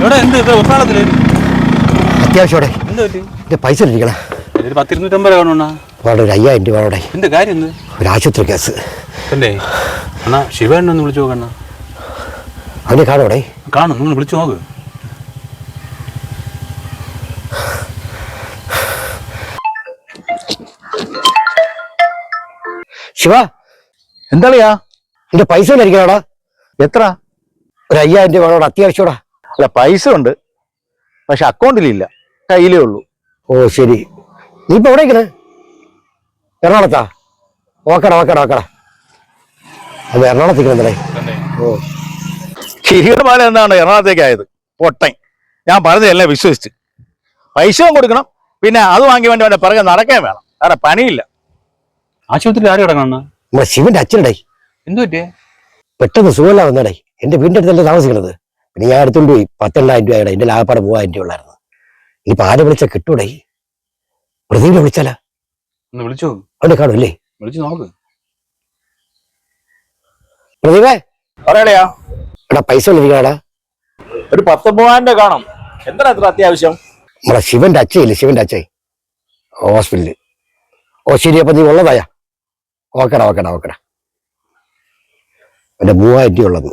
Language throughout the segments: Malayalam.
എവിടെ? എന്ത്? ഇത് എന്ത് പറ്റി? പൈസ ഇരിക്കണം ഒരു പത്തിരുന്നൂറ്റമ്പത് കാണുണ്ണ അവിടെ ഒരു അയ്യായിരം രൂപ അവിടെ എന്ത് കാര്യം എന്ത് ഒരു ആശുപത്രി കേസ്. അല്ലേ? അണ്ണാ ശിവേണ്ണ ഒന്ന് വിളിച്ചു നോക്കണ്ണ അവനെ അവിടെ. കാണും. നിങ്ങൾ വിളിച്ചു നോക്ക്. ശിവ എന്താളിയാ എന്റെ പൈസ ഇരിക്കണോടാ എത്ര? ഒരു അയ്യായിരം രൂപ അവിടെ അത്യാവശ്യമോടാ അല്ല പൈസ ഉണ്ട് പക്ഷെ അക്കൗണ്ടിലില്ല കയ്യിലേ ഉള്ളൂ. ഓ ശരി. നീ ഇപ്പൊ എവിടെ ഇരിക്കണേ? എറണാകുളത്താ? ഓക്കടാ ഓക്കടാ ഓക്കടാ. അത് എറണാകുളത്തേക്കണേ ഓ. കിരീടമാല എന്താണ് എറണാകുളത്തേക്ക് ആയത്? പൊട്ടൻ. ഞാൻ പറഞ്ഞതെല്ലാം വിശ്വസിച്ച്. പൈസയും കൊടുക്കണം പിന്നെ അത് വാങ്ങി വേണ്ടി വേണ്ട പിറകെ നടക്കാൻ വേണം. വേറെ പണിയില്ല. ആശുപത്രിയിൽ ആരും കിടക്കണ നമ്മുടെ ശിവന്റെ അച്ഛനടേ. എന്തു പറ്റിയേ പെട്ടെന്ന് സുഖമല്ല വന്നടേ എന്റെ വീടിന്റെ അടുത്തല്ലേ താമസിക്കണത്? പിന്നെ ഞാൻ എടുത്തോണ്ട് പോയി പത്തെണ്ണായിരം രൂപയുടെ എന്റെ ലാഭപ്പാട് മൂവായിരം രൂപ ഉള്ളായിരുന്നു. ഇനിയിപ്പോ ആരെ വിളിച്ച കിട്ടൂടെ? പ്രദീപിനെ വിളിച്ചാലാ? ഒന്ന് വിളിച്ചു? കാണൂല്ലേ വിളിച്ചു നോക്ക്. പ്രദീപേ? പറയടയാ. എടാ പൈസ ഇരിക്കണടാ. ഒരു പത്ത് മൂവായിരം രൂപ കാണും. എന്താണ് അത്ര അത്യാവശ്യം? നമ്മളെ ശിവന്റെ അച്ഛയില്ലേ ശിവന്റെ അച്ഛൻ. ഹോസ്പിറ്റലിൽ ഓ ശരി അപ്പൊ നീ ഉള്ളതായാ. ഓക്കടാ ഓക്കടാ ഓക്കടാ. എന്റെ മൂവായിരം രൂപ ഉള്ളത്.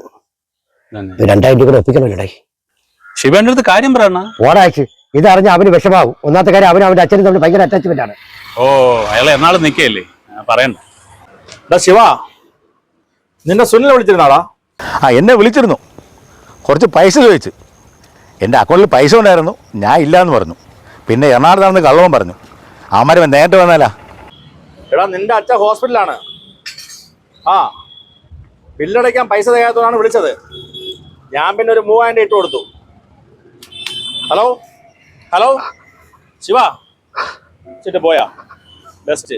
രണ്ടായിരം രൂപ കൂടെ ശിവന്റെ അടുത്ത് കാര്യം പറയണ ഓടാഴ്ച ഇതറിഞ്ഞ അവന് വിഷമാവും. ഒന്നാമത്തെ കാര്യം അവന് അവന്റെ അച്ഛനും തമ്മിൽ ഭയങ്കര അറ്റാച്ച്മെന്റ് ആണ്. ഓ അയാൾ എന്നാളും നിക്കല്ലേ പറയണ്ട. എടാ ശിവ. നിന്നെ സുനിൽ വിളിച്ചിരുന്നാടാ ആ എന്നെ വിളിച്ചിരുന്നു. കുറച്ച് പൈസ ചോദിച്ചു. എന്റെ അക്കൗണ്ടിൽ പൈസ ഉണ്ടായിരുന്നു. ഞാൻ ഇല്ലാന്ന് പറഞ്ഞു. പിന്നെ എറണാകുളത്താണെന്ന് കള്ളവും പറഞ്ഞു. ആമാരവൻ നേരിട്ട് വന്നാലാ? എടാ നിന്റെ അച്ഛൻ ഹോസ്പിറ്റലാണ് ആ ബില്ലടയ്ക്കാൻ പൈസ തികയാത്തതാണ് വിളിച്ചത്. ഞാൻ പിന്നെ ഒരു മൂവായിരം ഇട്ട് കൊടുത്തു. ഹലോ? ഹലോ? ശിവ? ചിട്ട് പോയാ. ബെസ്റ്റ്